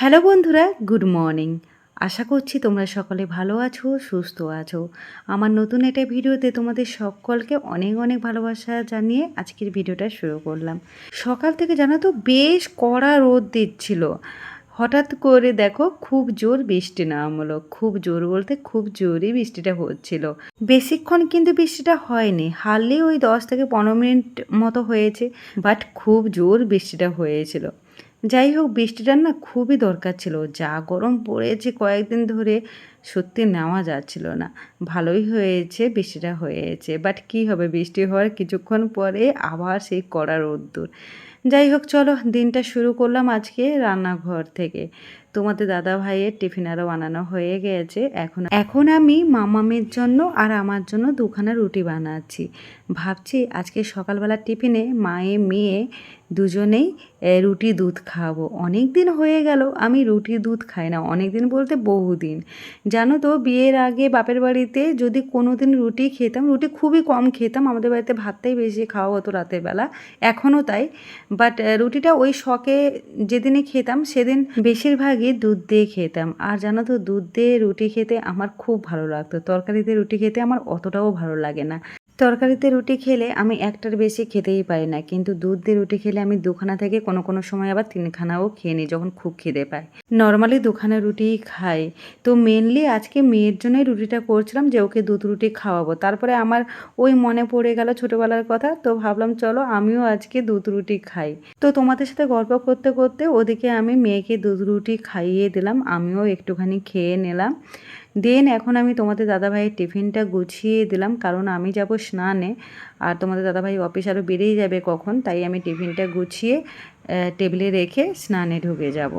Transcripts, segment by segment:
Hello বন্ধুরা, good morning. আশা করছি তোমরা সকলে ভালো আছো, সুস্থ আছো। আমার নতুন একটা ভিডিওতে তোমাদের সকলকে অনেক অনেক ভালোবাসা জানিয়ে আজকের ভিডিওটা শুরু করলাম। সকাল থেকে জানো তো বেশ কড়া রোদ দিচ্ছিল। হঠাৎ করে দেখো খুব জোর বৃষ্টি নামলো। খুব জোর বলতে খুব জোরই বৃষ্টিটা হচ্ছিল। বেশিক্ষণ কিন্তু বৃষ্টিটা হয়নি। হারলি ওই দশ থেকে পনেরো মিনিট মতো হয়েছে, বাট খুব জোর বৃষ্টিটা হয়েছিল। যাই হোক, বৃষ্টিটার না খুবই দরকার ছিল। যা গরম পড়েছে কয়েকদিন ধরে, সত্যি নেওয়া যাচ্ছিল না। ভালোই হয়েছে, বৃষ্টিটা হয়েছে। বাট কি হবে, বৃষ্টি হওয়ার কিছুক্ষণ পরে আবার সেই কড়া রোদ্দুর। যাই হোক, চলো, দিনটা শুরু করলাম আজকে রান্নাঘর থেকে। তোমাদের দাদা ভাইয়ের টিফিন আরও বানানো হয়ে গেছে। এখন এখন আমি মামামের জন্য আর আমার জন্য দুখানা রুটি বানাচ্ছি। ভাবছি আজকে সকালবেলার টিফিনে মায়ে, মেয়ে দুজনেই রুটি, দুধ খাব। অনেক দিন হয়ে গেল, আমি রুটি, দুধ খাই না। অনেক দিন বলতে বহুদিন। জানো তো, বিয়ের আগে বাপের বাড়িতে যদি কোনো দিন রুটি খেতাম, রুটি খুবই কম খেতাম। আমাদের বাড়িতে ভাতটাই বেশি খাওয়া হতো রাতের বেলা। এখনও তাই। বাট রুটিটা ওই শখে যেদিনে খেতাম, সেদিন বেশিরভাগই দুধ দিয়ে খেতাম। আর জানো তো, দুধ দিয়ে রুটি খেতে আমার খুব ভালো লাগতো। তরকারিতে রুটি খেতে আমার অতটাও ভালো লাগে না। তরকারিতে রুটি খেলে আমি একটার বেশি খেতেই পারি না, কিন্তু দুধ দিয়ে রুটি খেলে আমি দুখানা থেকে কোনো কোনো সময় আবার তিনখানাও খেয়ে নিই যখন খুব খিদে পায়। নর্মালি দুখানা রুটিই খাই। তো মেনলি আজকে মেয়ের জন্যই রুটিটা করছিলাম যে ওকে দুধ রুটি খাওয়াবো। তারপরে আমার ওই মনে পড়ে গেল ছোটোবেলার কথা, তো ভাবলাম চলো আমিও আজকে দুধ রুটি খাই। তো তোমাদের সাথে গল্প করতে করতে ওদিকে আমি মেয়েকে দুধ রুটি খাইয়ে দিলাম, আমিও একটুখানি খেয়ে নিলাম। দেন এখন আমি তোমাদের দাদাভাইয়ের টিফিনটা গুছিয়ে দিলাম, কারণ আমি যাব স্নানে, আর তোমাদের দাদাভাই অফিস আরও বেরিয়ে যাবে কখন, তাই আমি টিফিনটা গুছিয়ে টেবিলে রেখে স্নানে ঢুকে যাব।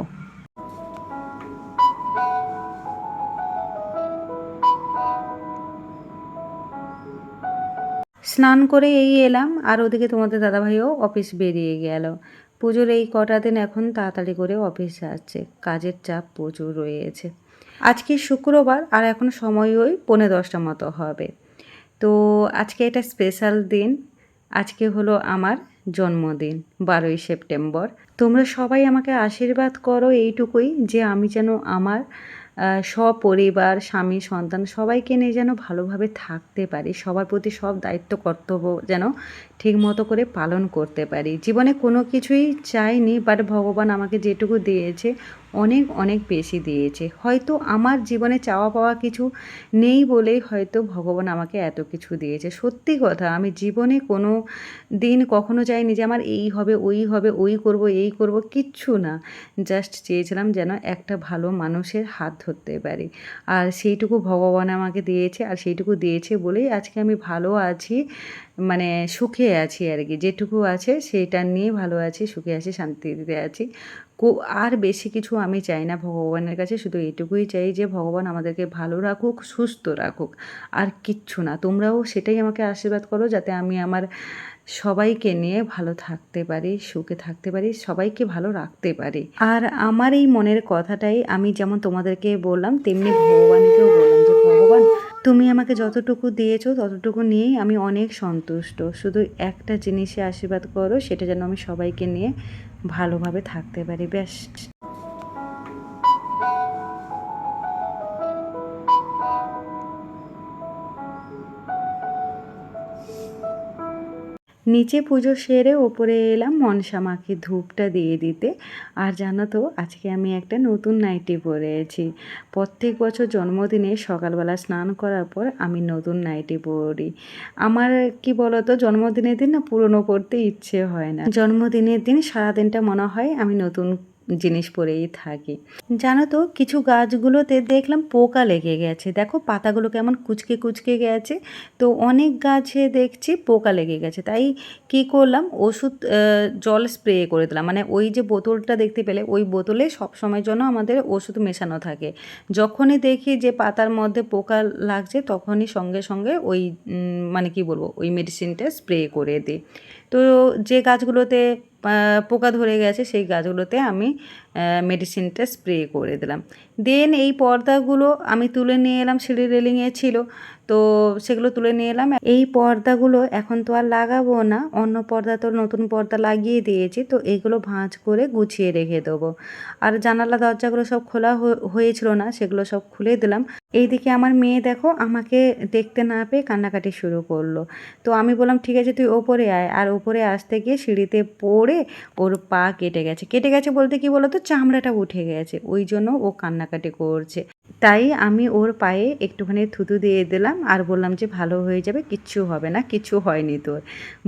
স্নান করে এই এলাম, আর ওদিকে তোমাদের দাদাভাইও অফিস বেরিয়ে গেল। পুজোর এই কটা দিন এখন তাড়াতাড়ি করে অফিস যাচ্ছে, কাজের চাপ প্রচুর রয়েছে। আজকে শুক্রবার আর এখন সময় ওই পৌনে দশটা মতো হবে। তো আজকে এটা স্পেশাল দিন। আজকে হলো আমার জন্মদিন, বারোই সেপ্টেম্বর। তোমরা সবাই আমাকে আশীর্বাদ করো এইটুকুই যে আমি যেন আমার সপরিবার, স্বামী, সন্তান সবাইকে নিয়ে যেন ভালোভাবে থাকতে পারি। সবার প্রতি সব দায়িত্ব, কর্তব্য যেন ঠিক মতো করে পালন করতে পারি। জীবনে কোনো কিছুই চাইনি বাট ভগবান আমাকে যেটুকু দিয়েছে, অনেক অনেক বেশি দিয়েছে। হয়তো আমার জীবনে চাওয়া পাওয়া কিছু নেই বলেই হয়তো ভগবান আমাকে এত কিছু দিয়েছে। সত্যি কথা, আমি জীবনে কোনো দিন কখনো চাইনি যে আমার এই হবে, ওই হবে, ওই করব, এই করব, কিচ্ছু না। জাস্ট চেয়েছিলাম যেন একটা ভালো মানুষের হাত ধরতে পারি। আর সেইটুকু ভগবান আমাকে দিয়েছে, আর সেইটুকু দিয়েছে বলেই আজকে আমি ভালো আছি। মানে সুখে আছি আর কি। যেটুকু আছে সেটা নিয়ে ভালো আছি, সুখে আছি, শান্তিতে আছি। আর বেশি কিছু আমি চাই না ভগবানের কাছে, শুধু এইটুকুই চাই যে ভগবান আমাদেরকে ভালো রাখুক, সুস্থ রাখুক, আর কিচ্ছু না। তোমরাও সেটাই আমাকে আশীর্বাদ করো যাতে আমি আমার সবাইকে নিয়ে ভালো থাকতে পারি, সুখে থাকতে পারি, সবাইকে ভালো রাখতে পারি। আর আমার এই মনের কথাটাই আমি যেমন তোমাদেরকে বললাম, তেমনি ভগবানকেও বললাম যে, ভগবান, তুমি আমাকে যতটুকু দিয়েছ, ততটুকু নিয়েই আমি অনেক সন্তুষ্ট। শুধু একটা জিনিসে আশীর্বাদ করো, সেটা যেন আমি সবাইকে নিয়ে ভালোভাবে থাকতে পারি ব্যাস নিচে পুজো সেরে ওপরে এলাম, মনসা মাকে ধূপটা দিয়ে দিতে। আর জানো তো, আজকে আমি একটা নতুন নাইটি পরেছি। প্রত্যেক বছর জন্মদিনে সকালবেলা স্নান করার পর আমি নতুন নাইটি পরি। আমার কি বলতো, জন্মদিনের দিন না পুরনো পড়তে ইচ্ছে হয় না। জন্মদিনের দিন সারাদিনটা মনে হয় আমি নতুন জিনিস পরেই থাকি। জানো তো, কিছু গাছগুলোতে দেখলাম পোকা লেগে গেছে। দেখো, পাতাগুলো কেমন কুচকে কুচকে গেছে। তো অনেক গাছে দেখছি পোকা লেগে গেছে। তাই কি করলাম, ওষুধ জল স্প্রে করে দিলাম। মানে ওই যে বোতলটা দেখতে পেলে, ওই বোতলে সব সময়ের জন্য আমাদের ওষুধ মেশানো থাকে। যখনই দেখি যে পাতার মধ্যে পোকা লাগছে, তখনই সঙ্গে সঙ্গে ওই মানে কি বলব, ওই মেডিসিনটা স্প্রে করে দিই। তো যে গাছগুলোতে পোকা ধরে গেছে, সেই গাছগুলোতে আমি মেডিসিনটা স্প্রে করে দিলাম। দেন এই পর্দাগুলো আমি তুলে নিয়ে এলাম, সিঁড়ি রেলিংয়ে ছিল। তো সেগুলো তুলে নিয়ে এলাম। এই পর্দাগুলো এখন তো আর লাগাবো না। অন্য পর্দা তো নতুন পর্দা লাগিয়ে দিয়েছি, তো এগুলো ভাঁজ করে গুছিয়ে রেখে দেবো। আর জানালা দরজাগুলো সব খোলা হয়েছিল না, সেগুলো সব খুলে দিলাম। এইদিকে আমার মেয়ে দেখো, আমাকে দেখতে না পেয়ে কান্নাকাটি শুরু করল। তো আমি বললাম, ঠিক আছে, তুই ওপরে আয়। আর ওপরে আসতে গিয়ে সিঁড়িতে পড়ে ওর পা কেটে গেছে। কেটে গেছে বলতে কি বলতো? চামড়াটা উঠে গেছে। ওই জন্য ও কান্নাকাটি করছে। তাই আমি ওর পায়ে একটুখানি থুতু দিয়ে দিলাম আর বললাম যে ভালো হয়ে যাবে, কিচ্ছু হবে না কিচ্ছু হয়নি তোর।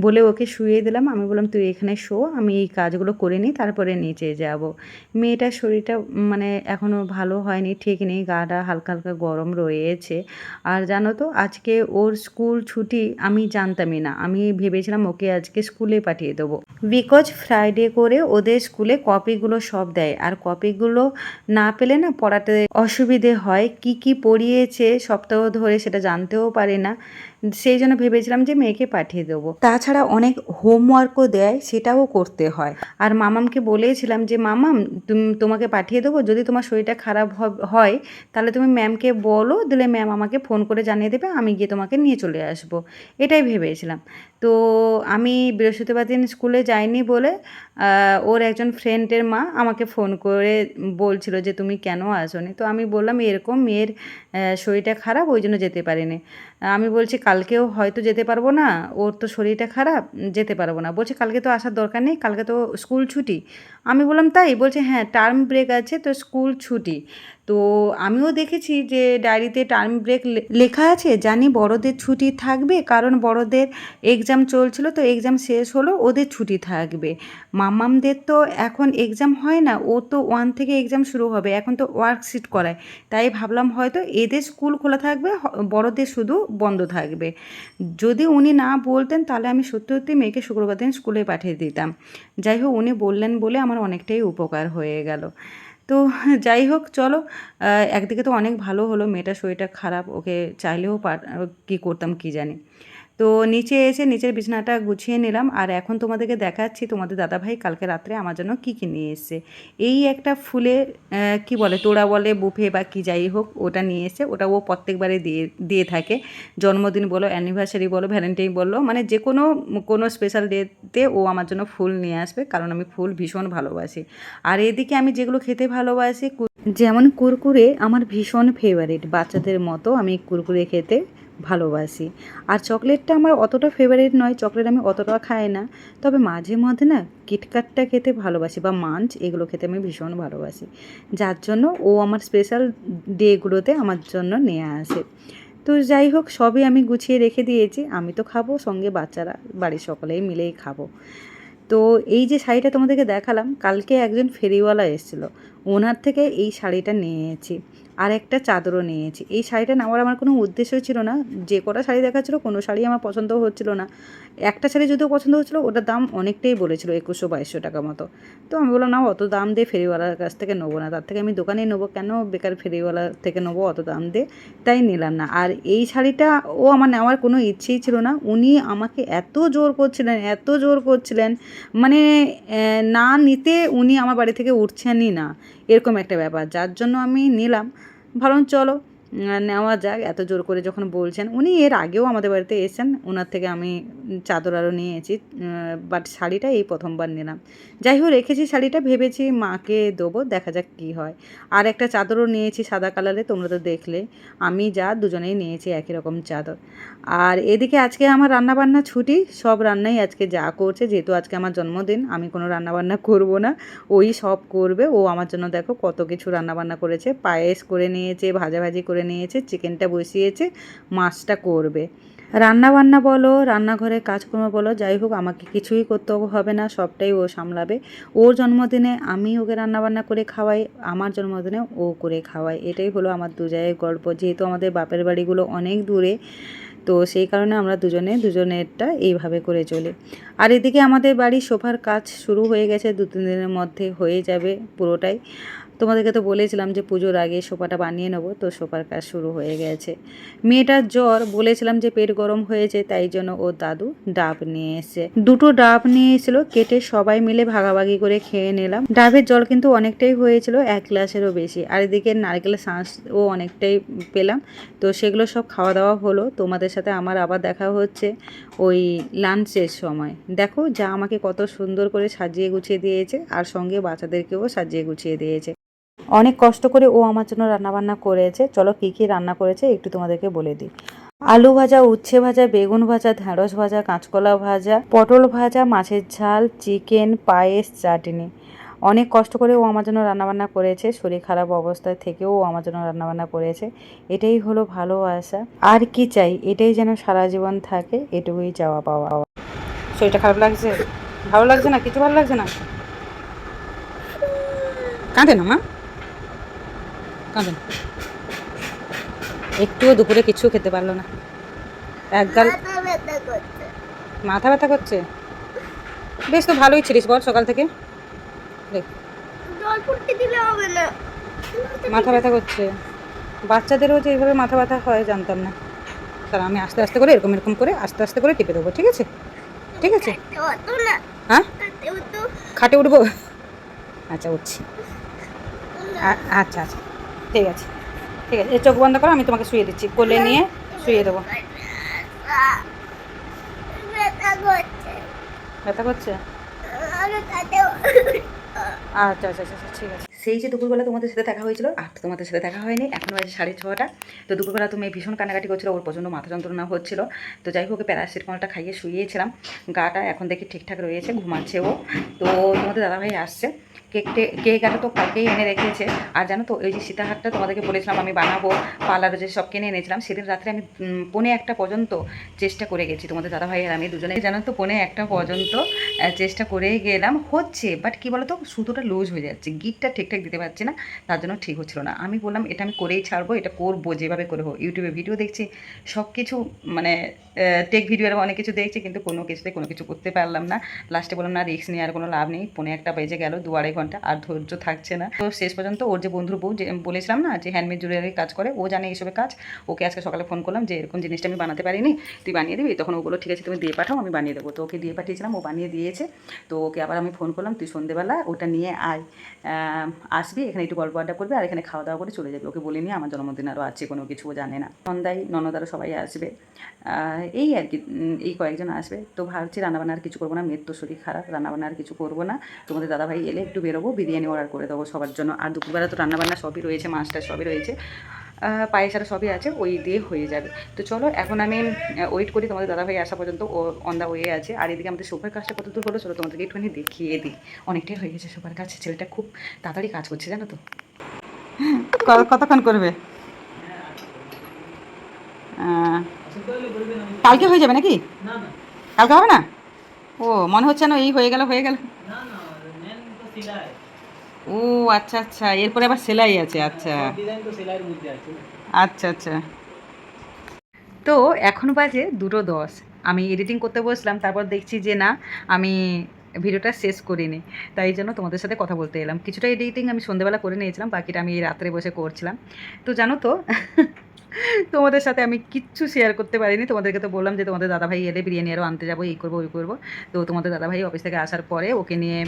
বলে ওকে শুয়ে দিলাম, আমি বললাম, তুই এখানে শো, আমি এই কাজগুলো করে নিই, তারপরে নিচে যাব। মেয়েটার শরীরটা মানে এখনও ভালো হয়নি, ঠিক নেই, গাটা হালকা হালকা গরম রয়েছে। আর জানো তো, আজকে ওর স্কুল ছুটি আমি জানতামই না, আমি ভেবেছিলাম ওকে আজকে স্কুলে পাঠিয়ে দেবো। বিকজ ফ্রাইডে করে ওদের স্কুলে কপিগুলো সব দেয়, আর কপিগুলো না পেলে না পড়াতে অসুবিধে হয় কি কি পড়িয়েছে সপ্তাহ ধরে সেটা জানতেও পারে না। সেই জন্য ভেবেছিলাম যে মেয়েকে পাঠিয়ে দেবো। তাছাড়া অনেক হোমওয়ার্কও দেয়, সেটাও করতে হয়। আর মামামকে বলেছিলাম যে, মামাম, তুমি, তোমাকে পাঠিয়ে দেবো, যদি তোমার শরীরটা খারাপ হয়, তাহলে তুমি ম্যামকে বলো, দিলে ম্যাম আমাকে ফোন করে জানিয়ে দেবে, আমি গিয়ে তোমাকে নিয়ে চলে আসব। এটাই ভেবেছিলাম। তো আমি বৃহস্পতিবার দিন স্কুলে যাইনি বলে ওর একজন ফ্রেন্ডের মা আমাকে ফোন করে বলছিল যে, তুমি কেন আসোনি? তো আমি বললাম, এরকম মেয়ের শরীরটা খারাপ, ওই জন্য যেতে পারিনি। আমি বলছি, কালকেও হয়তো যেতে পারব না, ওর তো শরীরটা খারাপ, যেতে পারব না। বলছে, কালকে তো আসার দরকার নেই, কালকে তো স্কুল ছুটি। আমি বললাম, তাই? বলছে হ্যাঁ টার্ম ব্রেক আছে, তো স্কুল ছুটি। তো আমিও দেখেছি যে ডায়েরিতে টার্ম ব্রেক লেখা আছে, জানি বড়দের ছুটি থাকবে, কারণ বড়দের এক্সাম চলছিল তো এক্সাম শেষ হলো, ওদের ছুটি থাকবে। মামামদের তো এখন এক্সাম হয় না, ও তো ওয়ান থেকে এক্সাম শুরু হবে, এখন তো ওয়ার্কশিট করায়। তাই ভাবলাম হয়তো এদের স্কুল খোলা থাকবে বড়দের শুধু বন্ধ থাকবে। যদি উনি না বলতেন, তাহলে আমি সত্যি সত্যি মেয়েকে শুক্রবার দিন স্কুলে পাঠিয়ে দিতাম। যাই হোক, উনি বললেন বলে আমার অনেকটাই উপকার হয়ে গেল। তো যাই হোক, চলো। একদিকে তো অনেক ভালো হলো, মেয়েটার শরীরটা খারাপ, ওকে চাইলেও পার কী করতাম কী জানি। তো নিচে এসে নিচের বিছানাটা গুছিয়ে নিলাম। আর এখন তোমাদেরকে দেখাচ্ছি তোমাদের দাদাভাই কালকে রাত্রে আমার জন্য কী কী নিয়ে এসছে। এই একটা ফুলে কি বলে, তোড়া বলে, বুফে বা কি যাই হোক, ওটা নিয়ে এসে ওটা ও প্রত্যেকবারে দিয়ে দিয়ে থাকে। জন্মদিন বলো অ্যানিভার্সারি বলো ভ্যালেন্টাইন বলো মানে যে কোনো কোনো স্পেশাল ডেতে ও আমার জন্য ফুল নিয়ে আসবে। কারণ আমি ফুল ভীষণ ভালোবাসি। আর এদিকে আমি যেগুলো খেতে ভালোবাসি, যেমন কুরকুরে আমার ভীষণ ফেভারিট বাচ্চাদের মতো আমি কুরকুরে খেতে। ভালোবাসি। আর চকলেটটা আমার অতটা ফেভারিট নয়, চকলেট আমি অতটা খাই না। তবে মাঝে মধ্যে না কিটকাটটা খেতে ভালোবাসি বা মাঞ্চ, এগুলো খেতে আমি ভীষণ ভালোবাসি। যার জন্য ও আমার স্পেশাল ডেগুলোতে আমার জন্য নিয়ে আসে। তো যাই হোক, সবই আমি গুছিয়ে রেখে দিয়েছি। আমি তো খাব, সঙ্গে বাচ্চারা, বাড়ির সকলেই মিলেই খাব। তো এই যে শাড়িটা তোমাদেরকে দেখালাম, কালকে একজন ফেরিওয়ালা এসেছিল। ওনার থেকে এই শাড়িটা নিয়েছি। আর একটা চাদরও নিয়েছি। এই শাড়িটা নেওয়ার আমার কোনো উদ্দেশ্য ছিল না। যে কটা শাড়ি দেখাচ্ছিলো, কোনো শাড়ি আমার পছন্দ হচ্ছিল না। একটা শাড়ি যদিও পছন্দ হচ্ছিল ওটার দাম অনেকটাই বলেছিল, একুশশো বাইশশো টাকা মতো। তো আমি বললাম না অত দাম দিয়ে ফেরিওয়ালার কাছ থেকে নেব না, তার থেকে আমি দোকানেই নেব, কেন বেকার ফেরিওয়ালার থেকে নেব, অত দাম দিয়ে? তাই নিলাম না। আর এই শাড়িটা, ও আমার নেওয়ার কোনো ইচ্ছেই ছিল না। উনি আমাকে এত জোর করছিলেন, এত জোর করছিলেন মানে না নিতে উনি আমার বাড়ি থেকে উঠছেনই না, এরকম একটা ব্যাপার। যার জন্য আমি নিলাম। ভাবলাম, চলো। নেওয়া যাক, এত জোর করে যখন বলছেন, উনি এর আগেও আমাদের বাড়িতে এসেছেন ওনার থেকে আমি চাদর আরও নিয়েছি বাট শাড়িটা এই প্রথমবার নিলাম। যাই হোক, রেখেছি শাড়িটা, ভেবেছি মাকে দেবো, দেখা যাক কী হয়। আর একটা চাদরও নিয়েছি সাদা কালারে, তোমরা তো দেখলে, আমি যা দুজনেই নিয়েছি একই রকম চাদর। আর এদিকে আজকে আমার রান্নাবান্না ছুটি, সব রান্নাই আজকে যা করছে, যেহেতু আজকে আমার জন্মদিন, আমি কোনো রান্নাবান্না করব না, ওই সব করবে, ও আমার জন্য দেখো কত কিছু রান্নাবান্না করেছে, পায়েস করে নিয়েছে, ভাজাভাজি করে নিয়েছে, চিকেনটা বসিয়েছে, মাছটা করবে। রান্না বান্না বলো, রান্নাঘরে কাজকর্ম বলো, যাই হোক, আমাকে কিছুই করতে হবে না, সবটাই ও সামলাবে। ওর জন্মদিনে আমি ওকে রান্নাবান্না করে খাওয়াই, আমার জন্মদিনে ও করে খাওয়াই। এটাই হলো আমার দু জায়ের গল্প। যেহেতু আমাদের বাপের বাড়িগুলো অনেক দূরে, তো সেই কারণে আমরা দুজনে দুজনেরটা এইভাবে করে চলি। আর এদিকে আমাদের বাড়ির সোফার কাজ শুরু হয়ে গেছে দু তিন দিনের মধ্যে হয়ে যাবে পুরোটাই। তোমাদেরকে তো বলেছিলাম যে পুজোর আগে সোফাটা বানিয়ে নেব, তো সোফার কাজ শুরু হয়ে গেছে। মেয়েটার জ্বর, বলেছিলাম যে পেট গরম হয়েছে, তাই জন্য ওর দাদু ডাব নিয়ে এসে দুটো ডাব নিয়ে কেটে সবাই মিলে ভাগাভাগি করে খেয়ে নিলাম। ডাবের জল কিন্তু অনেকটাই হয়েছিল, এক গ্লাসেরও বেশি। আর এদিকে নারকেলের শাঁসও অনেকটাই পেলাম, তো সেগুলো সব খাওয়া দাওয়া হলো। তোমাদের সাথে আমার আবার দেখা হচ্ছে ওই লাঞ্চের সময়। দেখো যা আমাকে কত সুন্দর করে সাজিয়ে গুছিয়ে দিয়েছে, আর সঙ্গে বাচ্চাদেরকেও সাজিয়ে গুছিয়ে দিয়েছে। অনেক কষ্ট করে ও আমার জন্য রান্নাবান্না করেছে। চলো কী কী রান্না করেছে একটু তোমাদেরকে বলে দিই। আলু ভাজা, উচ্ছে ভাজা, বেগুন ভাজা, ঢ্যাঁড়স ভাজা, কাঁচকলা ভাজা, পটল ভাজা, মাছের ঝাল, চিকেন, পায়েস, চাটনি। অনেক কষ্ট করে ও আমার জন্য রান্নাবান্না করেছে। শরীর খারাপ অবস্থায় থেকেও ও আমার জন্য রান্নাবান্না করেছে। এটাই হলো ভালোবাসা। আর কি চাই? এটাই যেন সারা জীবন থাকে, এটুকুই চাওয়া পাওয়া। শরীরটা খারাপ লাগছে? ভালো লাগছে না? কিছু ভালো লাগছে না? কাঁদে না, মা? কাঁদে না একটুও দুপুরে কিছু খেতে পারল না। এক গাল মাথা ব্যথা করছে। বেশ তো ভালোই ছিলিস বল সকাল থেকে। দেখ। মাথা ব্যথা করছে। বাচ্চাদেরও যে এইভাবে মাথা ব্যথা হয় জানতাম না। তাহলে আমি আস্তে আস্তে করে এরকম এরকম করে আস্তে আস্তে করে টিপে দেবো ঠিক আছে? ঠিক আছে? হ্যাঁ? খাটে উঠবো? আচ্ছা উঠছি। আচ্ছা আচ্ছা। ঠিক আছে। ঠিক আছে চোখ বন্ধ করো আমি তোমাকে শুয়ে দিচ্ছি। কোলে নিয়ে শুয়ে দেবো। ব্যথা করছে? আচ্ছা আচ্ছা আচ্ছা আচ্ছা, ঠিক আছে। সেই যে দুপুরবেলা তোমাদের সাথে দেখা হয়েছিল আর তোমাদের সাথে দেখা হয়নি এখন বাজে সাড়ে ছটা। তো দুপুরবেলা তুমি ভীষণ কান্নাকাটি করছিল ওর প্রচণ্ড মাথা যন্ত্রণা হচ্ছিল। তো যাই হোক প্যারাসিটামলটা খাইয়ে শুয়েছিলাম। গাটা এখন দেখি ঠিকঠাক রয়েছে ঘুমাচ্ছে ও। তো তোমাদের দাদাভাই আসছে। কেকটে, কেক আটা তো কালকেই এনে রেখেছে। আর জানো তো, ওই যে সীতাহারটা তোমাদেরকে বলেছিলাম, আমি বানাবো পার্লারে যে সব কিনে এনেছিলাম, সেদিন রাত্রে আমি পৌনে একটা পর্যন্ত চেষ্টা করে গেছি তোমাদের দাদাভাই আর আমি দুজনে জানো তো, পৌনে একটা পর্যন্ত চেষ্টা করেই গেলাম। হচ্ছে বাট কী বলতো, সুতোটা লুজ হয়ে যাচ্ছে, গিটটা ঠিকঠাক দিতে পারছি না, তার জন্য ঠিক হচ্ছিল না। আমি বললাম, এটা আমি করেই ছাড়বো, এটা করব, যেভাবে করব ইউটিউবে ভিডিও দেখছি সব কিছু মানে টেক ভিডিও অনেক কিছু দেখছি, কিন্তু কোনো কিছুতে কোনো কিছু করতে পারলাম না। লাস্টে বললাম, না রিস্ক নিয়ে আর কোনো লাভ নেই। পৌনে একটা বেজে গেল দু আড়াই আর ধৈর্য থাকছে না। তো শেষ পর্যন্ত ওর যে বন্ধুর বউ, যে বলেছিলাম না যে হ্যান্ডমেড জুয়েলারি কাজ করে, ও জানে এইসবের কাজ। ওকে আজকে সকালে ফোন করলাম যে এরকম জিনিসটা আমি বানাতে পারিনি, তুই বানিয়ে দিবি? তখন ওগুলো ঠিক আছে, তুমি দিয়ে পাঠাও, আমি বানিয়ে দেবো। তো ওকে দিয়ে পাঠিয়েছিলাম, ও বানিয়ে দিয়েছে। তো ওকে আবার আমি ফোন করলাম, তুই সন্ধেবেলা ওটা নিয়ে আয়। আসবি, এখানে একটু গল্প আড্ডা করবে আর এখানে খাওয়া দাওয়া করে চলে যাবে। ওকে বলিনি, আমার জন্মদিন আরও আছে, কোনো কিছু জানে না। নন্দাই ননদারও সবাই আসবে। এই আর কি এই কয়েকজন আসবে। তো ভাবছি রান্নাবান্না আর কিছু করব না, মেয়ের তো শরীর খারাপ রান্নাবান্না আর কিছু করব না। তোমাদের দাদাভাই এলে একটু বেরোবো বিরিয়ানি অর্ডার করে দেবো সবার জন্য। আর দুপুরবেলা তো রান্নাবান্না সবই রয়েছে মাছটা সবই রয়েছে। আহ, পায়েস সবই আছে ওই দিয়ে হয়ে যাবে। তো চলো এখন আমি ওয়েট করি তোমাদের দাদাভাই আসা পর্যন্ত ও অন দ্য ওয়ে আছে। আর এদিকে আমাদের সোফার কাজটা কত দূর হলো চলো তোমাদেরকে একটুখানি দেখিয়ে দিই। অনেকটাই হয়ে গেছে সোফার কাছে ছেলেটা খুব তাড়াতাড়ি কাজ করছে জানো তো। কতক্ষণ করবে? কালকে হয়ে যাবে নাকি? কালকে হবে না? ও মনে হচ্ছে না এই হয়ে গেল হয়ে গেল। ও আচ্ছা আচ্ছা। এরপরে আবার সেলাই আছে আচ্ছা। আচ্ছা আচ্ছা। তো এখন বাজে দুটো দশ। আমি এডিটিং করতে বসলাম তারপর দেখছি যে না আমি ভিডিওটা শেষ করিনি। তাই জন্য তোমাদের সাথে কথা বলতে এলাম। কিছুটা এডিটিং আমি সন্ধ্যেবেলা করে নিয়েছিলাম বাকিটা আমি এই রাত্রে বসে করছিলাম। তো জানো তো তোমাদের সাথে আমি কিচ্ছু শেয়ার করতে পারিনি। তোমাদেরকে তো বললাম যে তোমাদের দাদাভাই এলে বিরিয়ানি আরও আনতে যাব, এই করব, ওই করব। তো তোমাদের দাদাভাই অফিস থেকে আসার পরে ওকে নিয়ে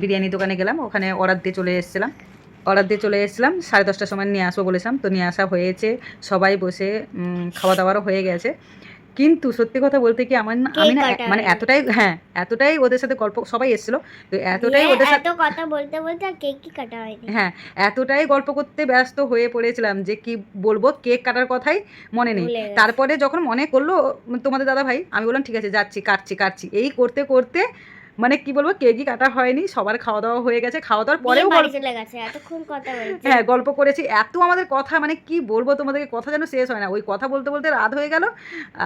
বিরিয়ানি দোকানে গেলাম। ওখানে অর্ডার দিয়ে চলে এসেছিলাম। অর্ডার দিয়ে চলে এসেছিলাম। সাড়ে দশটার সময় নিয়ে আসব বলেছিলাম। তো নিয়ে আসা হয়েছে। সবাই বসে খাওয়া দাওয়ারও হয়ে গেছে। কিন্তু সত্যি কথা বলতে কি আমার না আমি না মানে এতটাই হ্যাঁ এতটাই ওদের সাথে গল্প সবাই এসেছিল তো এতটাই ওদের সাথে কথা বলতে বলতে কেক কি কাটা হয়নি। হ্যাঁ এতটাই গল্প করতে ব্যস্ত হয়ে পড়েছিলাম যে কি বলব কেক কাটার কথাই মনে নেই। তারপরে যখন মনে করল তোমাদের দাদা ভাই আমি বললাম ঠিক আছে যাচ্ছি কাটছি কাটছি। এই করতে করতে মানে কি বলব কেকই কাটা হয়নি সবার খাওয়া দাওয়া হয়ে গেছে খাওয়া দাওয়ার পরেও বাড়ি চলে গেছে এতক্ষণ কথা বলছে। হ্যাঁ গল্প করেছি এত আমাদের কথা মানে কি বলব তোমাদেরকে কথা যেন শেষ হয় না। ওই কথা বলতে বলতে রাত হয়ে গেল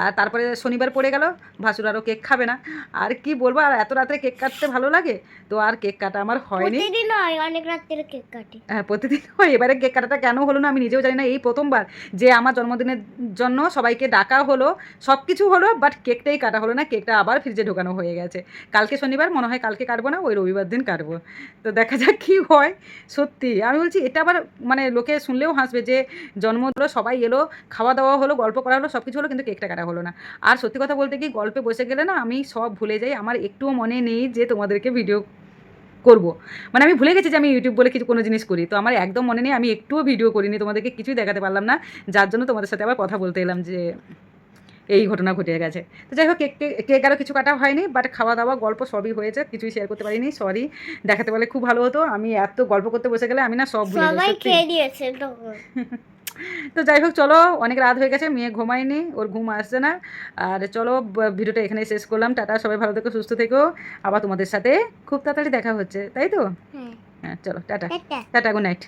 আর তারপরে শনিবার পড়ে গেল ভাসুর আরও কেক খাবে না। আর কি বলব আর এত রাত্রে কেক কাটতে ভালো লাগে তো আর কেক কাটা আমার হয়নি। প্রতিদিন হয় অনেক রাত্রে কেক কাটি। হ্যাঁ প্রতিদিন হয় এবারে কেক কাটাটা কেন হলো না আমি নিজেও জানি না এই প্রথমবার যে আমার জন্মদিনের জন্য সবাইকে ডাকা হলো সব কিছু হলো বাট কেকটাই কাটা হলো না কেকটা আবার ফ্রিজে ঢোকানো হয়ে গেছে। কালকে শনিবার শনিবার মনে হয় কালকে কাটবো না, ওই রবিবার দিন কাটবো। তো দেখা যাক কী হয়, সত্যি। আমি বলছি, এটা আবার মানে লোকে শুনলেও হাসবে যে জন্ম হলো, সবাই এলো, খাওয়া দাওয়া হলো, গল্প করা হলো সব কিছু হলো, কিন্তু কেকটা কাটা হলো না। আর সত্যি কথা বলতে কি, গল্পে বসে গেলে না, আমি সব ভুলে যাই। আমার একটুও মনে নেই যে তোমাদেরকে ভিডিও করব। মানে আমি ভুলে গেছি যে আমি ইউটিউব বলে কিছু কোনো জিনিস করি। তো আমার একদম মনে নেই, আমি একটুও ভিডিও করিনি, তোমাদেরকে কিছুই দেখাতে পারলাম না। যার জন্য তোমাদের সাথে আবার কথা বলতে এলাম যে এই ঘটনা ঘটে গেছে। তো যাই হোক কেক কেক আরও কিছু কাটা হয়নি বাট খাওয়া দাওয়া গল্প সবই হয়েছে কিছুই শেয়ার করতে পারিনি সরি দেখাতে পারলে খুব ভালো হতো। আমি এত গল্প করতে বসে গেলে আমি না সব ভুলে তো। যাই হোক চলো অনেক রাত হয়ে গেছে মেয়ে ঘুমায়নি ওর ঘুম আসছে না। আর চলো ভিডিওটা এখানেই শেষ করলাম। টাটা সবাই ভালো থেকো সুস্থ থেকো। আবার তোমাদের সাথে খুব তাড়াতাড়ি দেখা হচ্ছে তাই তো? হ্যাঁ। হ্যাঁ চলো টাটা। টাটা। Good night